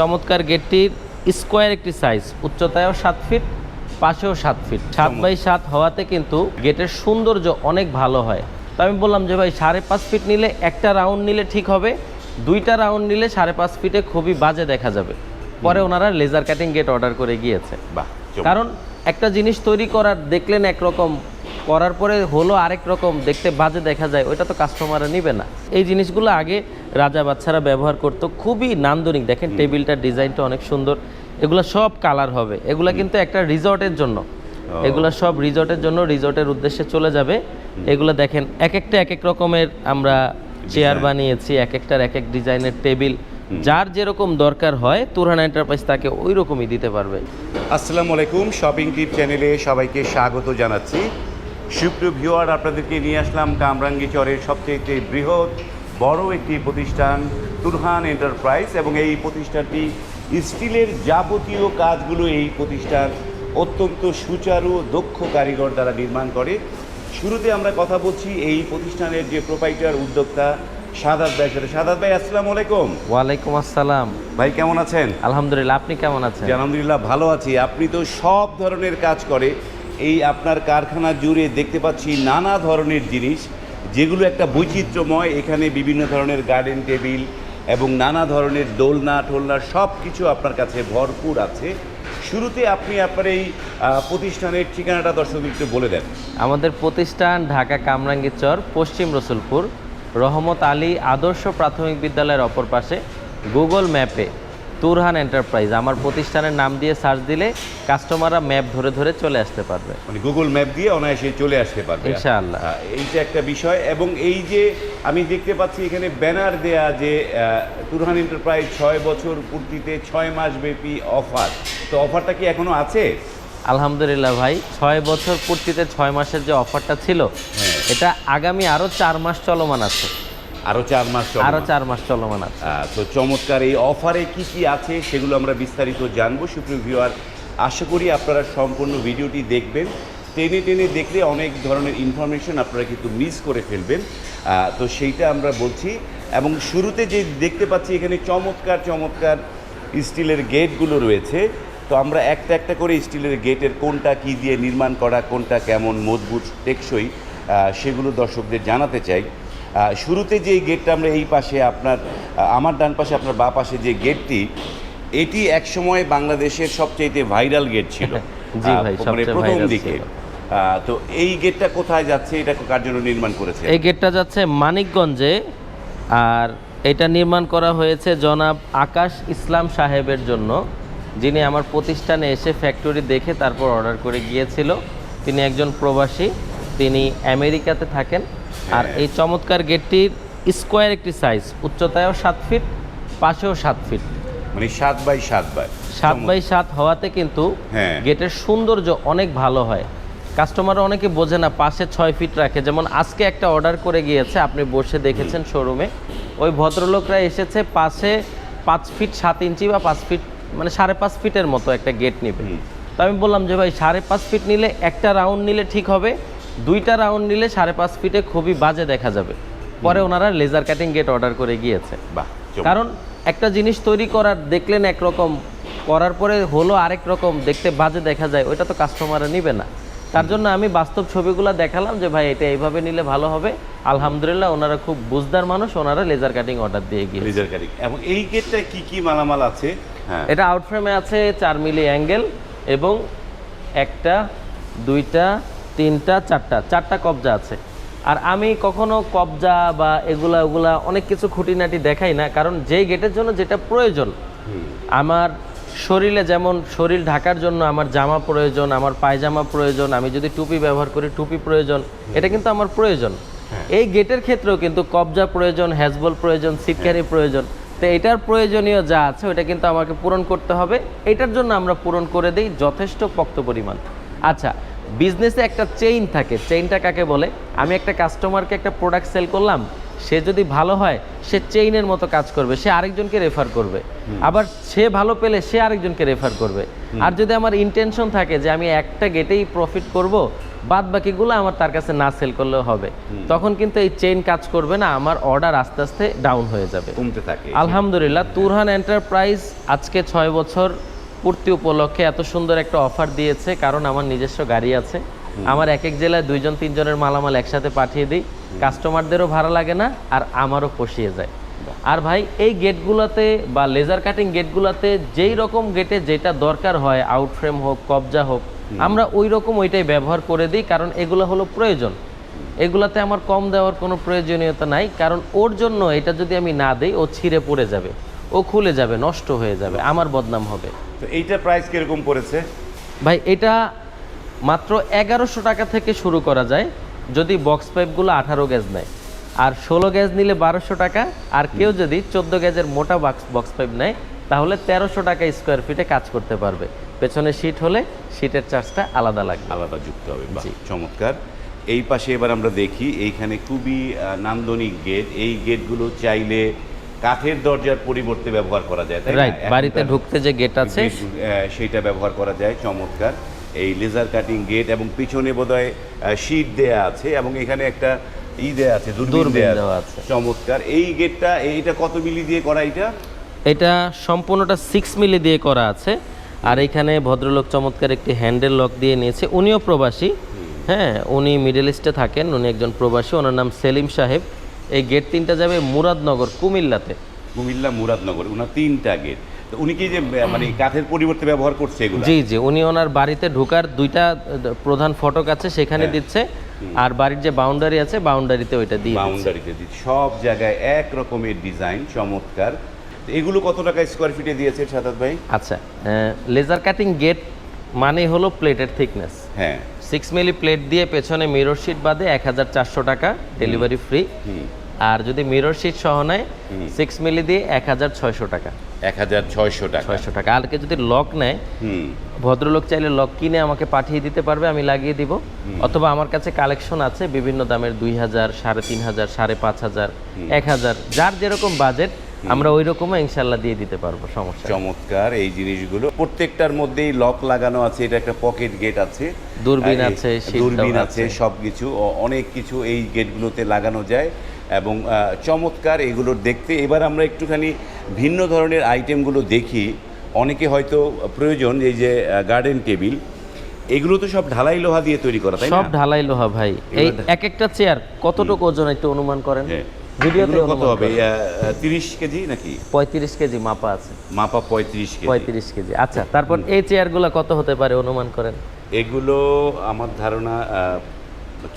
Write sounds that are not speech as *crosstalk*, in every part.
চমৎকার গেটটির স্কোয়ার একটি সাইজ উচ্চতায়ও সাত ফিট পাশেও সাত ফিট। সাত বাই সাত হওয়াতে কিন্তু গেটের সৌন্দর্য অনেক ভালো হয়। তো আমি বললাম যে ভাই সাড়ে পাঁচ ফিট নিলে একটা রাউন্ড নিলে ঠিক হবে দুইটা রাউন্ড নিলে সাড়ে পাঁচ ফিটে খুবই বাজে দেখা যাবে। পরে ওনারা লেজার কাটিং গেট অর্ডার করে গিয়েছে। বাহ! কারণ একটা জিনিস তৈরি করার দেখলেন একরকম করার পরে হলো আরেক রকম দেখতে বাজে দেখা যায় ওইটা তো কাস্টমাররা নিবে না। এই জিনিসগুলো আগে রাজা বাচ্চারা ব্যবহার করতো খুবই নান্দনিক। দেখেন টেবিলটার ডিজাইনটা অনেক সুন্দর। এগুলো সব কালার হবে। এগুলো কিন্তু একটা রিসর্টের জন্য। এগুলো সব রিসর্টের জন্য রিসর্টের উদ্দেশ্যে চলে যাবে। এগুলো দেখেন এক একটা এক এক রকমের আমরা চেয়ার বানিয়েছি এক একটার এক এক ডিজাইনের টেবিল যার যেরকম দরকার হয় তুরহান এন্টারপ্রাইজ তাকে ওই রকমই দিতে পারবে। আসসালামু আলাইকুম শপিং টিপ চ্যানেলে সবাইকে স্বাগত জানাচ্ছি। সুপ্রিয় ভিওয়ার আপনাদেরকে নিয়ে আসলাম কামরাঙ্গি চরের সবচেয়ে বৃহৎ বড় একটি প্রতিষ্ঠান তুরহান এন্টারপ্রাইজ এবং এই প্রতিষ্ঠানটি স্টিলের যাবতীয় কাজগুলো এই প্রতিষ্ঠান অত্যন্ত সুচারু দক্ষ কারিগর দ্বারা নির্মাণ করে। শুরুতে আমরা কথা বলছি এই প্রতিষ্ঠানের যে প্রোপাইটার উদ্যোক্তা সাদাত ভাইয়ের সাথে। সাদাত ভাই আসসালাম আলাইকুম। ওয়ালাইকুম আসসালাম। ভাই কেমন আছেন? আলহামদুলিল্লাহ আপনি কেমন আছেন? আলহামদুলিল্লাহ ভালো আছি। আপনি তো সব ধরনের কাজ করে। এই আপনার কারখানা জুড়ে দেখতে পাচ্ছি নানা ধরনের জিনিস, যেগুলো একটা বৈচিত্র্যময়, এখানে বিভিন্ন ধরনের গার্ডেন টেবিল এবং নানা ধরনের দোলনা টোলনা সব কিছু আপনার কাছে ভরপুর আছে। শুরুতে আপনি আপনার এই প্রতিষ্ঠানের ঠিকানাটা দর্শকদের একটু বলে দেন। আমাদের প্রতিষ্ঠান ঢাকা কামরাঙ্গীরচর পশ্চিম রসুলপুর। রহমত আলী আদর্শ প্রাথমিক বিদ্যালয়ের অপর পাশে গুগল ম্যাপে তুরহান এন্টারপ্রাইজ। আমার প্রতিষ্ঠানের নাম দিয়ে সার্চ দিলে কাস্টমাররা ম্যাপ ধরে ধরে চলে আসতে পারবে। মানে গুগল ম্যাপ দিয়ে অনায়াসে চলে আসতে পারবে। ইনশাআল্লাহ। আহ, এইটা একটা বিষয়। এবং এই যে আমি দেখতে পাচ্ছি এখানে ব্যানার দেয়া যে তুরহান এন্টারপ্রাইজ ছয় বছর পূর্তিতে ছয় মাস ব্যাপী অফার তো অফারটা কি এখনও আছে? আলহামদুলিল্লাহ ভাই ছয় বছর পূর্তিতে ছয় মাসের যে অফারটা ছিল হ্যাঁ। এটা আগামী আরও চার মাস চলমান আছে। আরও চার মাস। আরও চার মাস চলমান আছে। তো চমৎকার এই অফারে কি কি আছে সেগুলো আমরা বিস্তারিত জানব সুপ্রিয় ভিউয়ার আশা করি আপনারা সম্পূর্ণ ভিডিওটি দেখবেন। টেনে টেনে দেখলে অনেক ধরনের ইনফরমেশন আপনারা কিন্তু মিস করে ফেলবেন। তো সেইটা আমরা বলছি। এবং শুরুতে যে দেখতে পাচ্ছি এখানে চমৎকার চমৎকার স্টিলের গেটগুলো রয়েছে। তো আমরা একটা একটা করে স্টিলের গেটের কোনটা কি দিয়ে নির্মাণ করা কোনটা কেমন মজবুত টেকসই সেগুলো দর্শকদের জানাতে চাই। শুরুতে যে গেটটা আমরা এই পাশে আপনার আমার ডান পাশে আপনার বা পাশে যে গেটটি এটি একসময় বাংলাদেশের সবচেয়ে ভাইরাল গেট ছিল। *laughs* জি ভাই, মানে প্রথম দিকে। তো এই গেটটা কোথায় যাচ্ছে এটা কার জন্য নির্মাণ করেছে এই গেটটা যাচ্ছে মানিকগঞ্জে আর এটা নির্মাণ করা হয়েছে জনাব আকাশ ইসলাম সাহেবের জন্য। যিনি আমার প্রতিষ্ঠানে এসে ফ্যাক্টরি দেখে তারপর অর্ডার করে গিয়েছিল। তিনি একজন প্রবাসী তিনি আমেরিকাতে থাকেন। আর। এই চমৎকার গেটটির স্কোয়ার একটি সাইজ উচ্চতায়ও সাত ফিট পাশেও সাত ফিট মানে সাত বাই সাত বাই। সাত বাই সাত হওয়াতে কিন্তু হ্যাঁ। গেটের সৌন্দর্য অনেক ভালো হয়। কাস্টমাররা অনেকে বোঝে না পাশে ছয় ফিট রাখে। যেমন আজকে একটা অর্ডার করে গিয়েছে আপনি বসে দেখেছেন শোরুমে ওই ভদ্রলোকরা এসেছে পাশে পাঁচ ফিট সাত ইঞ্চি বা পাঁচ ফিট মানে সাড়ে পাঁচ ফিটের মতো একটা গেট নেবে। তো আমি বললাম যে ভাই সাড়ে পাঁচ ফিট নিলে একটা রাউন্ড নিলে ঠিক হবে দুইটা রাউন্ড নিলে সাড়ে পাঁচ ফিটে খুবই বাজে দেখা যাবে। পরে ওনারা লেজার কাটিং গেট অর্ডার করে গিয়েছে। বাহ। কারণ একটা জিনিস তৈরি করার দেখলেন একরকম করার পরে হলো আরেক রকম দেখতে বাজে দেখা যায় ওইটা তো কাস্টমাররা নিবে না। তার জন্য আমি বাস্তব ছবিগুলো দেখালাম যে ভাই এটা এইভাবে নিলে ভালো হবে। আলহামদুলিল্লাহ ওনারা খুব বুঝদার মানুষ ওনারা লেজার কাটিং অর্ডার দিয়ে গিয়ে লেজার কাটিং এবং এই গেটটায় কি কি মালামাল আছে? হ্যাঁ। এটা আউটফ্রেমে আছে চার মিলি অ্যাঙ্গেল এবং একটা দুইটা তিনটা চারটা চারটা কবজা আছে। আর আমি কখনো কবজা বা এগুলা ওগুলা অনেক কিছু খুঁটিনাটি দেখাই না কারণ যেই গেটের জন্য যেটা প্রয়োজন। আমার শরীরে যেমন শরীর ঢাকার জন্য আমার জামা প্রয়োজন আমার পায়জামা প্রয়োজন আমি যদি টুপি ব্যবহার করি টুপি প্রয়োজন এটা কিন্তু আমার প্রয়োজন। এই গেটের ক্ষেত্রেও কিন্তু কবজা প্রয়োজন হ্যাজবল প্রয়োজন সিটকারি প্রয়োজন। তো এটার প্রয়োজনীয় যা আছে ওটা কিন্তু আমাকে পূরণ করতে হবে। এটার জন্য আমরা পূরণ করে দিই যথেষ্ট পক্ত পরিমাণ। আচ্ছা বিজনেসে একটা চেইন থাকে। চেইনটা কাকে বলে? আমি একটা কাস্টমারকে একটা প্রোডাক্ট সেল করলাম সে যদি ভালো হয় সে চেইনের মতো কাজ করবে সে আরেকজনকে রেফার করবে। আবার সে ভালো পেলে সে আরেকজনকে রেফার করবে। আর যদি আমার ইন্টেনশন থাকে যে আমি একটা গেটেই প্রফিট করব বাদ বাকিগুলো আমার তার কাছে না সেল করলেও হবে। তখন কিন্তু এই চেইন কাজ করবে না আমার অর্ডার আস্তে আস্তে ডাউন হয়ে যাবে। কমতে থাকে। আলহামদুলিল্লাহ তুরহান এন্টারপ্রাইজ আজকে ছয় বছর পূর্তি উপলক্ষে এত সুন্দর একটা অফার দিয়েছে কারণ আমার নিজস্ব গাড়ি আছে। আমার এক এক জেলায় দুইজন তিনজনের মালামাল একসাথে পাঠিয়ে দিই। কাস্টমারদেরও ভাড়া লাগে না আর আমারও পশিয়ে যায়। আর ভাই এই গেটগুলোতে বা লেজার কাটিং গেটগুলোতে যেই রকম গেটে যেটা দরকার হয় আউটফ্রেম হোক কবজা হোক আমরা ওই রকম ওইটাই ব্যবহার করে দিই কারণ এগুলো হলো প্রয়োজন। এগুলাতে আমার কম দেওয়ার কোনো প্রয়োজনীয়তা নাই কারণ ওর জন্য এটা যদি আমি না দিই ও ছিঁড়ে পড়ে যাবে। ও খুলে যাবে নষ্ট হয়ে যাবে আমার বদনাম হবে। তো এইটার প্রাইস কীরকম পড়েছে? ভাই এটা মাত্র এগারোশো টাকা থেকে শুরু করা যায় যদি বক্স পাইপগুলো আঠারো গ্যাস নেয়। আর ষোলো গ্যাস নিলে বারোশো টাকা আর কেউ যদি চোদ্দ গ্যাজের মোটা বক্স বক্স পাইপ নেয় তাহলে তেরোশো টাকা স্কোয়ার ফিটে কাজ করতে পারবে। পেছনে শীট হলে শীটের চার্জটা আলাদা লাগবে। আলাদা যুক্ত হবে চমৎকার। এই পাশে এবার আমরা দেখি এইখানে খুবই নান্দনিক গেট এই গেটগুলো চাইলে কাঠের দরজার পরিবর্তে ব্যবহার করা যায় তাই রাইট বাড়িতে ঢুকতে যে গেট আছে। সেইটা ব্যবহার করা যায় চমৎকার। এই লেজার কাটিং গেট এবং পিছনে বোধহয় শীট দেয়া আছে এবং এখানে একটা ই দেয়া আছে দূরবীন দেয়া আছে। চমৎকার। এই গেটটা এইটা কত মিলি দিয়ে করা এটা? এটা সম্পূর্ণটা সিক্স মিলি দিয়ে করা আছে। আর এখানে ভদ্রলোক চমৎকার একটি হ্যান্ডেল লক দিয়ে নিয়েছে। উনিও প্রবাসী। হ্যাঁ উনি মিডল ইস্টে থাকেন। উনি একজন প্রবাসী। ওনার নাম সেলিম সাহেব। এই গেট তিনটা যাবে মুরাদনগর কুমিল্লাতে। কুমিল্লা মুরাদনগর ওনার তিনটা গেট তো উনি কি যে মানে কাঠের পরিবর্তে ব্যবহার করছে এগুলো? জি জি উনি ওনার বাড়িতে ঢোকার দুইটা প্রধান ফটক আছে সেখানে হ্যাঁ। দিচ্ছে। আর বাড়ির যে বাউন্ডারি আছে বাউন্ডারিতে ওইটা দিয়ে বাউন্ডারিতে দিচ্ছে। সব জায়গায় এক রকমের ডিজাইন চমৎকার। এগুলো কত টাকা স্কোয়ার ফিটে দিয়েছে সাদাত ভাই? আচ্ছা লেজার কাটিং গেট মানে হলো প্লেটের থিকনেস হ্যাঁ। সিক্স মিলি প্লেট দিয়ে পেছনে মিরর শিট বাদে এক হাজার চারশো টাকা ডেলিভারি ফ্রি আর যদি মিরর শিট সহ নেয় সিক্স মিলি দিয়ে এক হাজার ছয়শো টাকা। এক হাজার ছয়শো টাকা। ছয়শো টাকা। আর যদি লক নেয় ভদ্রলোক চাইলে লক কিনে আমাকে পাঠিয়ে দিতে পারবে আমি লাগিয়ে দিব। অথবা আমার কাছে কালেকশন আছে বিভিন্ন দামের দুই হাজার সাড়ে তিন হাজার সাড়ে পাঁচ হাজার এক হাজার যার যেরকম বাজেট আমরা ওই রকমও ইনশাল্লাহ দিয়ে দিতে পারব সমস্যা চমৎকার এই জিনিসগুলো। প্রত্যেকটার মধ্যেই লক লাগানো আছে এটা একটা পকেট গেট আছে। দূরবীন আছে, দূরবীন আছে আছে। সব কিছু অনেক কিছু এই গেটগুলোতে লাগানো যায়। এবং চমৎকার এগুলো দেখতে। এবার আমরা একটুখানি ভিন্ন ধরনের আইটেমগুলো দেখি। অনেকে হয়তো প্রয়োজন এই যে গার্ডেন টেবিল এগুলো তো সব ঢালাই লোহা দিয়ে তৈরি করা তাই সব ঢালাই লোহা ভাই। এই এক একটা চেয়ার কতটুকু ওজন একটু অনুমান করেন? হ্যাঁ। ভিডিওতে কত হবে? করেন। তিরিশ কেজি নাকি? পঁয়ত্রিশ কেজি মাপা আছে। মাপা পঁয়ত্রিশ কেজি। পঁয়ত্রিশ কেজি। আচ্ছা তারপর এই চেয়ারগুলো কত হতে পারে অনুমান করেন? এগুলো আমার ধারণা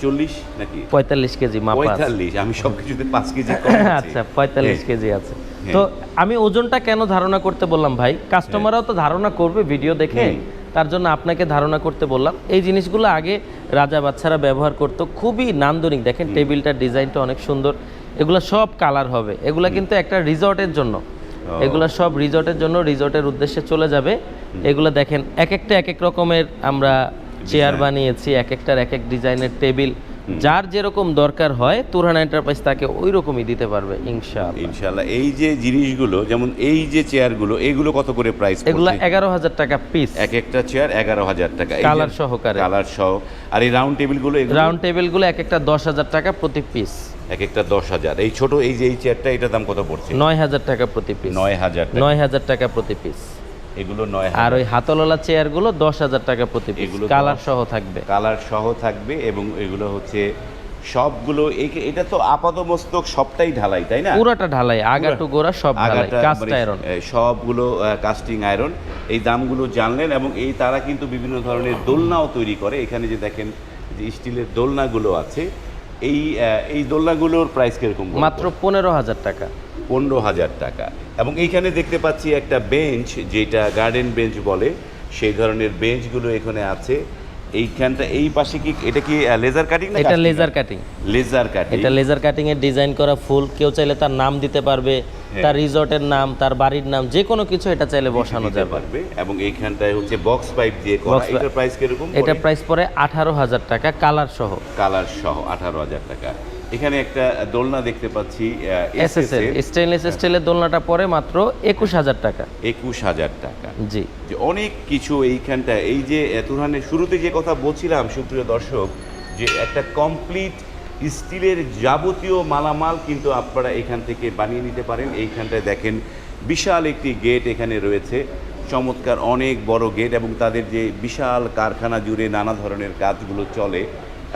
চল্লিশ নাকি? পঁয়তাল্লিশ কেজি মাপা পঁয়তাল্লিশ আমি সব কিছুতে পাঁচ কেজি *laughs* আচ্ছা পঁয়তাল্লিশ হ্যাঁ। কেজি আছে। হ্যাঁ। তো আমি ওজনটা কেন ধারণা করতে বললাম ভাই? কাস্টমাররাও তো ধারণা করবে ভিডিও দেখে। তার জন্য আপনাকে ধারণা করতে বললাম। এই জিনিসগুলো আগে রাজা বাচ্চারা ব্যবহার করতো। খুবই নান্দনিক। দেখেন টেবিলটার ডিজাইনটা অনেক সুন্দর। এগুলো সব কালার হবে। এগুলো কিন্তু একটা রিসর্টের জন্য। এগুলো সব রিসর্টের জন্য রিসর্টের উদ্দেশ্যে চলে যাবে। এগুলো দেখেন এক একটা এক এক রকমের আমরা চেয়ার বানিয়েছি এক একটার এক এক ডিজাইনের টেবিল। যার যেরকম দরকার হয় তুরহান এন্টারপ্রাইজ তাকে ওই রকমই দিতে পারবে ইনশাআল্লাহ। ইনশাল্লাহ এই যে জিনিসগুলো যেমন এই যে চেয়ারগুলো এগুলো কত করে প্রাইস এগুলো এগারো হাজার টাকা পিস এক একটা চেয়ার এগারো হাজার টাকা। Colour সহকারে। কালার সহ। আর এই রাউন্ড টেবিলগুলো রাউন্ড টেবিলগুলো এক একটা দশ হাজার টাকা প্রতি পিস এক একটা দশ হাজার। এই ছোট এই যে এই চেয়ারটা এটার দাম কত পড়ছে? নয় হাজার টাকা প্রতি পিস নয় হাজার। নয় হাজার টাকা প্রতি পিস এগুলো নয় আর ওই হাতলওয়ালা চেয়ারগুলো দশ হাজার টাকা প্রতি এগুলো কালার সহ থাকবে। কালার সহ থাকবে এবং এগুলো হচ্ছে সবগুলো এটা তো আপাত মস্তক সবটাই ঢালাই তাই না? পুরোটা ঢালাই আগা টু গোড়া সব ঢালাই কাস্ট মানে, আয়রন সবগুলো কাস্টিং আয়রন এই দামগুলো জানলেন এবং এই তারা কিন্তু বিভিন্ন ধরনের দোলনাও তৈরি করে। এখানে যে দেখেন যে স্টিলের দোলনাগুলো আছে এই এই দোলনাগুলোর প্রাইস কীরকম মাত্র পনেরো হাজার টাকা। পনেরো হাজার টাকা। এবং এইখানে দেখতে পাচ্ছি একটা বেঞ্চ যেটা গার্ডেন বেঞ্চ বলে। সেই ধরনের বেঞ্চগুলো এখানে আছে। এইখানটা এই পাশে কি এটা কি লেজার কাটিং না এটা লেজার কাটিং লেজার কাটিং এটা লেজার কাটিং এর ডিজাইন করা ফুল। কেউ চাইলে তার নাম দিতে পারবে হ্যাঁ। তার রিসর্টের নাম তার বাড়ির নাম যে কোনো কিছু এটা চাইলে বসানো যাবে। পারবে। এবং এইখানটায় হচ্ছে বক্স পাইপ দিয়ে করা। এটার প্রাইস কীরকম এটা প্রাইস পড়ে আঠারো হাজার টাকা কালার সহ। কালার সহ আঠারো হাজার টাকা। এখানে একটা দোলনা দেখতে পাচ্ছি এস এস এল স্টেনলেস স্টিলের দোলনাটা পরে মাত্র একুশ হাজার টাকা। একুশ হাজার টাকা। জি। যে অনেক কিছু এইখানটা এই যে তুরহানের শুরুতে যে কথা বলছিলাম সুপ্রিয় দর্শক যে একটা কমপ্লিট স্টিলের যাবতীয় মালামাল কিন্তু আপনারা এখান থেকে বানিয়ে নিতে পারেন। এইখানটায় দেখেন বিশাল একটি গেট এখানে রয়েছে। চমৎকার অনেক বড় গেট এবং তাদের যে বিশাল কারখানা জুড়ে নানা ধরনের কাজগুলো চলে।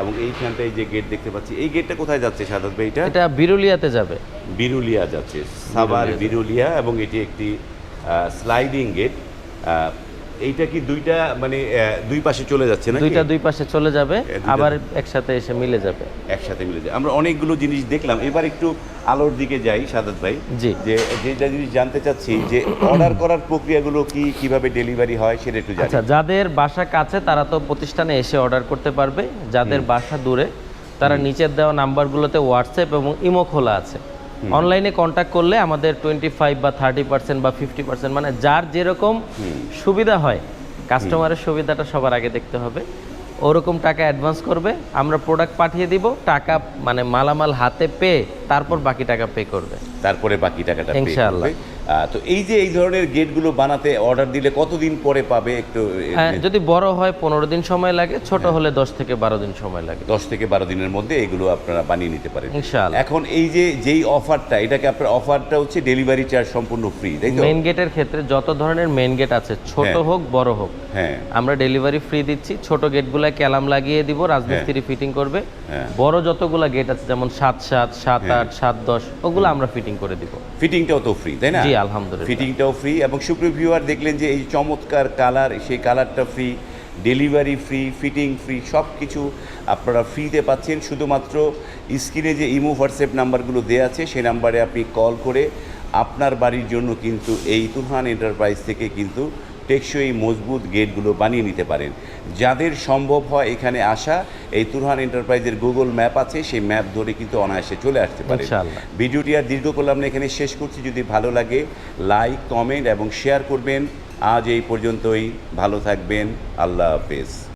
এবং এইখানটায় যে গেট দেখতে পাচ্ছি এই গেটটা কোথায় যাচ্ছে সাদাত ভাই? এটা এটা বিরুলিয়াতে যাবে। বিরুলিয়া যাচ্ছে। সাবার বিরুলিয়া। বিরুলিয়া এবং এটি একটি স্লাইডিং গেট এইটা কি দুইটা মানে দুই পাশে চলে যাচ্ছে না দুইটা দুই পাশে চলে যাবে আবার একসাথে এসে মিলে যাবে। একসাথে মিলে যাবে। আমরা অনেকগুলো জিনিস দেখলাম। এবার একটু আলোর দিকে যাই সাদাত ভাই। জি। যে যেটা জিনিস জানতে চাচ্ছি যে অর্ডার করার প্রক্রিয়াগুলো কি কীভাবে ডেলিভারি হয় সেটা একটু জানি। আচ্ছা যাদের বাসা কাছে তারা তো প্রতিষ্ঠানে এসে অর্ডার করতে পারবে। যাদের বাসা দূরে তারা নিচের দেওয়া নাম্বারগুলোতে হোয়াটসঅ্যাপ এবং ইমো খোলা আছে। অনলাইনে কন্ট্যাক্ট করলে আমাদের টোয়েন্টি ফাইভ বা থার্টি পার্সেন্ট বা ফিফটি পার্সেন্ট মানে যার যেরকম সুবিধা হয় কাস্টমারের সুবিধাটা সবার আগে দেখতে হবে। ওরকম টাকা অ্যাডভান্স করবে আমরা প্রোডাক্ট পাঠিয়ে দিব টাকা মানে মালামাল হাতে পেয়ে তারপর বাকি টাকা পে করবে। তারপরে বাকি টাকাটা ইনশাআল্লাহ। তো এই যে এই ধরনের গেটগুলো বানাতে অর্ডার দিলে কতদিন পরে পাবে একটু হ্যাঁ যদি বড় হয় পনেরো দিন সময় লাগে ছোট হলে দশ থেকে বারো দিন সময় লাগে। দশ থেকে বারো দিনের মধ্যে এগুলো আপনারা বানিয়ে নিতে পারেন। এখন এই যে যেই অফারটা এটাকে আপনার অফারটা হচ্ছে ডেলিভারি চার্জ সম্পূর্ণ ফ্রি তাই তো? মেন গেটের ক্ষেত্রে যত ধরনের মেন গেট আছে ছোট হ্যাঁ। হোক বড় হোক হ্যাঁ। আমরা ডেলিভারি ফ্রি দিচ্ছি। ছোট গেটগুলা ক্যালাম লাগিয়ে দিব রাজমিস্ত্রি ফিটিং করবে। হ্যাঁ। বড় যতগুলা গেট আছে যেমন সাত সাত সাত হ্যাঁ। আট সাত দশ ওগুলো আমরা ফিটিং করে দিব। ফিটিংটাও তো ফ্রি তাই না? আলহামদুলিল্লাহ। ফিটিংটাও ফ্রি এবং সুপ্রিয় ভিউয়ার দেখলেন যে এই চমৎকার কালার সেই কালারটা free delivery free fitting free সব কিছু আপনারা ফ্রিতে পাচ্ছেন। শুধুমাত্র স্ক্রিনে যে ইমো হোয়াটসঅ্যাপ নাম্বারগুলো দেওয়া আছে, সেই নাম্বারে আপনি কল করে আপনার বাড়ির জন্য কিন্তু এই তুহান এন্টারপ্রাইজ থেকে কিন্তু টেকসই মজবুত গেটগুলো বানিয়ে নিতে পারেন। যাদের সম্ভব হয় এখানে আসা এই তুরহান এন্টারপ্রাইজের গুগল ম্যাপ আছে সেই ম্যাপ ধরে কিন্তু অনায়াসে চলে আসতে পারে। ভিডিওটি আর দীর্ঘ করলাম না এখানে শেষ করছি। যদি ভালো লাগে লাইক কমেন্ট এবং শেয়ার করবেন। আজ এই পর্যন্তই ভালো থাকবেন আল্লাহ হাফেজ।